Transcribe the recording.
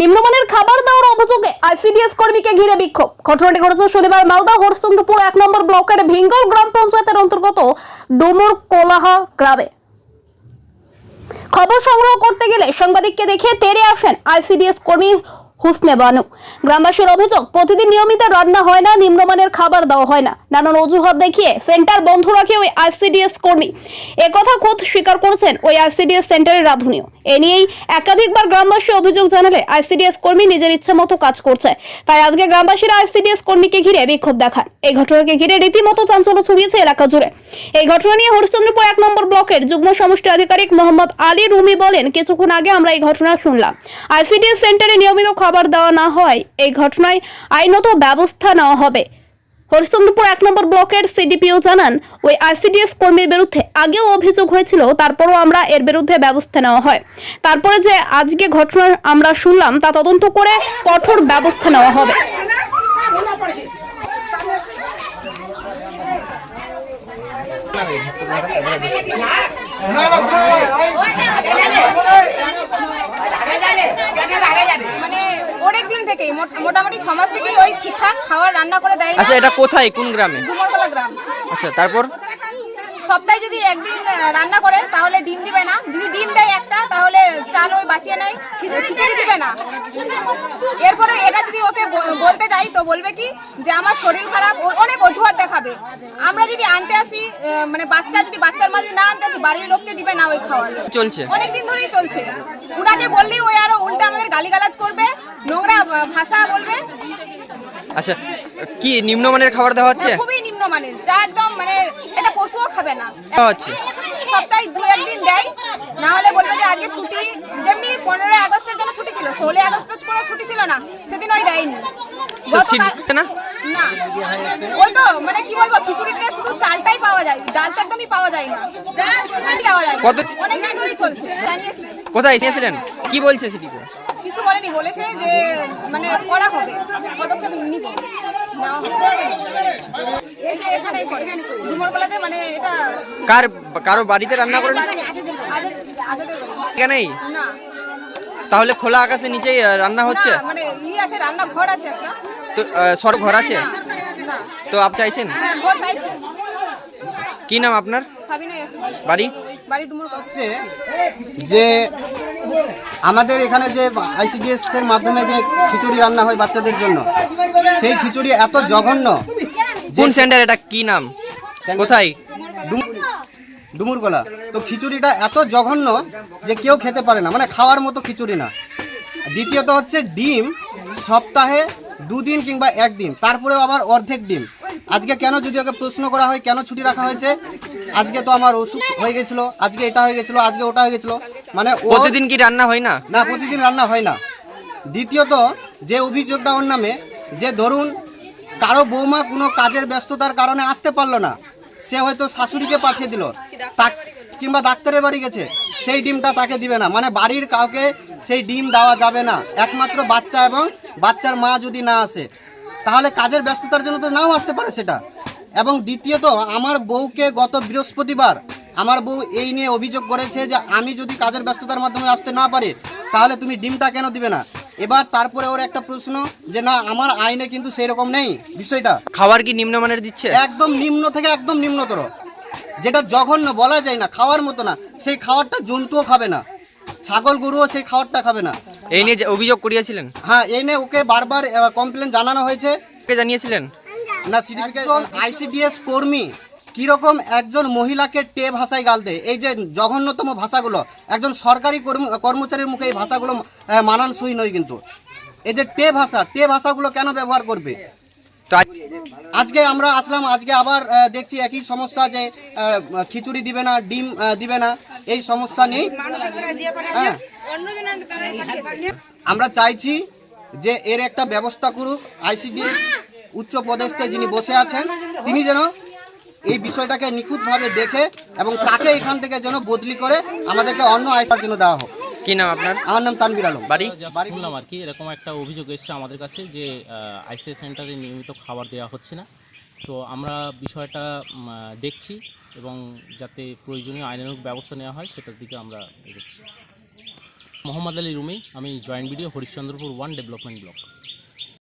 নিম্নমানের খাবার দেওয়ার অভিযোগে আইসিডিএস কর্মীকে ঘিরে বিক্ষোভ। ঘটনাটি ঘটেছে শনিবার মালদা হরচন্দ্রপুর এক নম্বর ব্লকের ভিঙ্গল গ্রাম পঞ্চায়েতের অন্তর্গত ডুমুর কোলাহা গ্রামে। খবর সংগ্রহ করতে গেলে সাংবাদিককে দেখে তেরে আসেন আইসিডিএস কর্মী হুসনে বানু। গ্রামবাসীর অভিযোগ, প্রতিদিন নিয়মিত রান্না হয় না, নিম্নমানের খাবার দেওয়া হয় না। নানান অজুহাত দেখিয়ে সেন্টার বন্ধ রাখে ওই আইসিডিএস কর্মী। একথা খোদ স্বীকার করেছেন ওই আইসিডিএস সেন্টারের রাধুনীয় এ নিয়েই একাধিকবার গ্রামবাসী অভিযোগ জানালে আইসিডিএস কর্মী নিজের ইচ্ছে মতো কাজ করছে। তাই আজকে গ্রামবাসীরা আইসিডিএস কর্মীকে ঘিরে বিক্ষোভ দেখান। এই ঘটনাকে ঘিরে রীতিমতো চাঞ্চল্য ছড়িয়েছে এলাকা জুড়ে। এই ঘটনা নিয়ে হরিশ্চন্দ্রপুর এক নম্বর ব্লকের যুগ্ম সমষ্টি আধিকারিক মোহাম্মদ আলী রুমি বলেন, কিছুক্ষণ আগে আমরা এই ঘটনা শুনলাম। আইসিডিএস সেন্টারে নিয়মিত খাবার দেওয়া না হয়, এই ঘটনায় আইনত ব্যবস্থা নেওয়া হবে। হরিশ্চন্দ্রপুর এক নম্বর ব্লকের সিডিপিও জানান, ওই আইসিডিএস কর্মীর বিরুদ্ধে আগেও অভিযোগ হয়েছিল, তারপরও আমরা এর বিরুদ্ধে ব্যবস্থা নেওয়া হয়। তারপরে যে আজকে ঘটনা আমরা শুনলাম, তা তদন্ত করে কঠোর ব্যবস্থা নেওয়া হবে। মানে থেকেই মোটামুটি ছ মাস থেকেই ওই ঠিকঠাক খাবার রান্না করে দেয় আচ্ছা এটা কোথায়? কোন গ্রামে? ডুমরকলা গ্রাম। আচ্ছা তারপর? সপ্তাহে যদি একদিন রান্না করে তাহলে ডিম দিবে না। যদি ডিম দেয় একটা তাহলে চাল ওই বাঁচিয়ে নেয় খিচুড়ি দিবে না। এরপরে এটা যদি ওকে বলতে যাই তো বলবে কি যে আমার শরীর খারাপ ও অনেক অজুহাত দেখাবে। আমরা যদি আনতে আসি মানে বাচ্চা যদি বাচ্চার মাঝে না আনতে আসি বাড়ির লোককে দিবে না ওই খাওয়ার। চলছে। অনেক দিন ধরেই চলছে। উনাকে বললেই ওই আরও উল্টা আমাদের গালিগালাজ করবে নোংরা আহ, ভাষা বলবে আচ্ছা কি নিম্নমানের খাবার দেওয়া হচ্ছে? খুবই নিম্নমানের। যা একদম মানে এটা পশুও খাবে না। দেওয়া হচ্ছে। সপ্তাহে দু একদিন দেয়। না হলে বলবে যে আজকে ছুটি যেমনি পনেরোই আগস্টের জন্য ছুটি ছিল ষোলোই আগস্ট তো কোনো ছুটি ছিল না সেদিন ওই দেয়নি। সিট না? না। ওই তো মানে কি বলব খিচুড়িতে শুধু চালটাই পাওয়া যায় ডাল তো একদমই পাওয়া যায় না। কি যায়। কত- অনেক ধরেই চলছে জানিয়েছি। কোথায় এসেছিলেন? কি বলছে সিটিতে কিছু বলেনি বলেছে যে মানে করা হবে পদক্ষেপ নিব এখানে ডুমরকলাতে মানে এটা কার কারও বাড়িতে রান্না করেন? এখানেই না। তাহলে খোলা আকাশের নিচেই রান্না হচ্ছে? মানে ই আছে রান্না ঘর আছে একটা। তো সর ঘর আছে? তো আপ চাইছেন? হ্যাঁ কি নাম আপনার? বাড়ি? বাড়ি ডুমরকলা যে আমাদের এখানে যে আইসিডিএস এর মাধ্যমে যে খিচুড়ি রান্না হয় বাচ্চাদের জন্য সেই খিচুড়ি এত জঘন্য কোন সেন্টার এটা? কি নাম? কোথায়? ডুমুরগোলা তো খিচুড়িটা এত জঘন্য যে কেউ খেতে পারে না মানে খাওয়ার মতো খিচুড়ি না। দ্বিতীয়ত হচ্ছে ডিম সপ্তাহে দুদিন কিংবা একদিন তারপরেও আবার অর্ধেক ডিম। আজকে কেন যদি ওকে প্রশ্ন করা হয় কেন ছুটি রাখা হয়েছে? আজকে তো আমার ওষুধ হয়ে গেছিল আজকে এটা হয়ে গেছিল আজকে ওটা হয়ে গেছিল। মানে প্রতিদিন কি রান্না হয় না? না প্রতিদিন রান্না হয় না। দ্বিতীয়ত যে অভিযোগটা ওর নামে যে ধরুন কারও বৌমা কোনো কাজের ব্যস্ততার কারণে আসতে পারল না সে হয়তো শাশুড়িকে পাঠিয়ে দিল। কিংবা ডাক্তারের বাড়ি গেছে সেই ডিমটা তাকে দিবে না। মানে বাড়ির কাউকে সেই ডিম দেওয়া যাবে না। একমাত্র বাচ্চা এবং বাচ্চার মা যদি না আসে তাহলে কাজের ব্যস্ততার জন্য তো নাও আসতে পারে সেটা। এবং দ্বিতীয়ত আমার বউকে গত বৃহস্পতিবার আমার বউ এই নিয়ে অভিযোগ করেছে যে আমি যদি কাজের ব্যস্ততার মাধ্যমে আসতে না পারি তাহলে তুমি ডিমটা কেন দিবে না? এবার তারপরে ওর একটা প্রশ্ন যে না আমার আইনে কিন্তু সেই রকম নেই। বিষয়টা? খাবার কি নিম্নমানের দিচ্ছে? একদম নিম্ন থেকে একদম নিম্নতর। যেটা জঘন্য বলা যায় না খাওয়ার মতো না। সেই খাওয়ারটা জন্তুও খাবে না। ছাগল গরুও সেই খাবারটা খাবে না। এই নিয়ে যে অভিযোগ করিয়েছিলেন? হ্যাঁ এই নিয়ে ওকে বারবার কমপ্লেন জানানো হয়েছে। কে জানিয়েছিলেন? না আইসিডিএস কর্মী কীরকম একজন মহিলাকে টে ভাষায় গাল দেয়? এই যে জঘন্যতম ভাষাগুলো একজন সরকারি কর্ম- কর্মচারীর মুখে এই ভাষাগুলো মানানসই নয় কিন্তু। এই যে টে ভাষা টে ভাষাগুলো কেন ব্যবহার করবে? আজকে আমরা আসলাম আজকে আবার দেখছি একই সমস্যা যে খিচুড়ি দিবে না ডিম দিবে না। এই সমস্যা নেই। হ্যাঁ। আমরা চাইছি যে এর একটা ব্যবস্থা করুক আইসিডিএস উচ্চ পদস্থে যিনি বসে আছেন তিনি যেন এই বিষয়টাকে নিখুঁতভাবে দেখে এবং তাকে এখান থেকে যেন বদলি করে আমাদেরকে অন্য আইসার জন্য দেওয়া হোক। কি নাম আপনার? আমার নাম তানবির আলম। বাড়ি? যা শুনলাম আর কি এরকম একটা অভিযোগ এসেছে আমাদের কাছে যে আইসিএস সেন্টারে নিয়মিত খাবার দেওয়া হচ্ছে না। তো আমরা বিষয়টা দেখছি এবং যাতে প্রয়োজনীয় আইনানুগ ব্যবস্থা নেওয়া হয় সেটার দিকে আমরা এগোচ্ছি। মোহাম্মদ আলী রুমি আমি joint BDO Harishchandrapur one development block.